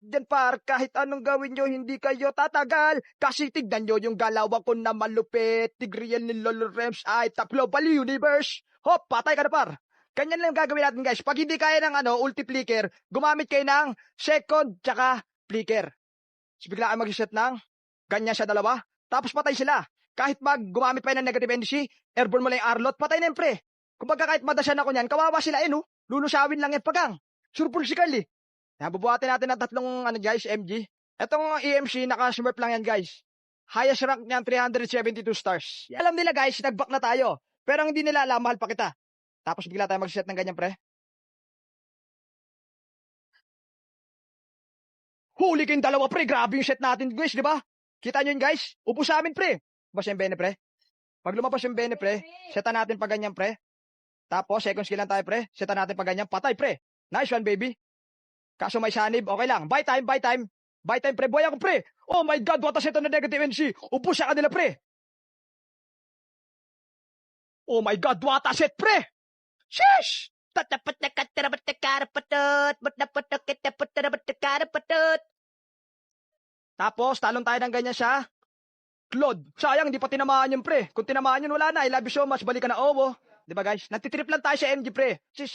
Diyan par, kahit anong gawin nyo, hindi kayo tatagal. Kasi tignan nyo yung galawan ko na malupit. Tigriyan ni Lolo Rems ay top global universe. Hop, patay ka na par. Ganyan lang gagawin natin guys. Pag hindi kaya ng ano, ulti flicker, gumamit kayo ng second tsaka flicker. So bigla kayo mag-set ng ganyan siya dalawa. Tapos patay sila. Kahit mag gumamit pa yun ng negative energy, airborne mo lang yung arlot, patay na yung pre. Kumbaga kahit madasyan ako niyan, kawawa sila eh no. Lulusawin lang yan pagang. Surpul si Carl eh. Nabubuhatin natin ng tatlong ano guys, MG. Etong EMC, naka-smurf lang yan guys. Highest rank niyan, 372 stars. Alam nila guys, nag-back na tayo. Pero hindi nila alam, mahal pa kita. Tapos bigla tayo mag-set ng ganyan pre. Huli kayong dalawa pre, grabe yung set natin guys, di ba? Kita nyo yun guys, upo sa amin pre. Lumabas yung bene pre. Pag lumabas yung bene pre, setan natin pa ganyan pre. Tapos second skill lang tayo pre, setan natin pa ganyan, patay pre. Nice one baby. Kaso may sanib, okay lang. Buy time, buy time. Buy time, pre. Buhay ako, pre. Oh my God, what a set on the negative NC. Upo sa kanila, pre. Oh my God, what a set, pre. Sheesh! Tapos, talon tayo ng ganyan siya. Claude, sayang, hindi pa tinamaan yun, pre. Kung tinamaan yun, wala na. I love you so much. Balik ka na, oh. Di ba, guys? Nagtitrip lang tayo sa MG, pre. Si